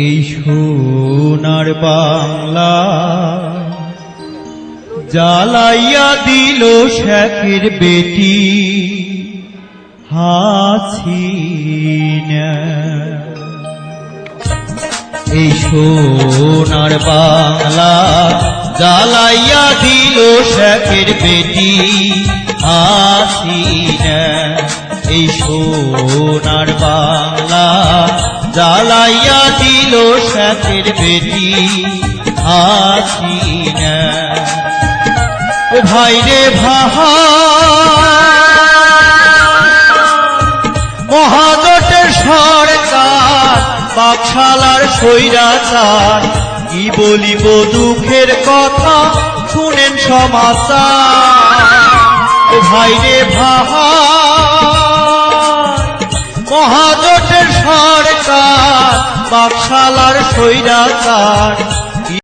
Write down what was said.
এই সোনার বাংলা জ্বালাইয়া দিল শেখের বেটি হাসিনা এই সোনার বাংলা জ্বালাইয়া দিল শেখের বেটি হাসিনা এই সোনার জ্বালাইয়া দিল শেখের বেটি হাসিনা ও ভাই রে মহাজোটের সরকার বাকশালার সৈরাচার কি বলিব দুঃখের কথা শুনেন সমাচার। ও ভাই ভাই, মহাজোটের সরকার বাকশালার সৈরাচার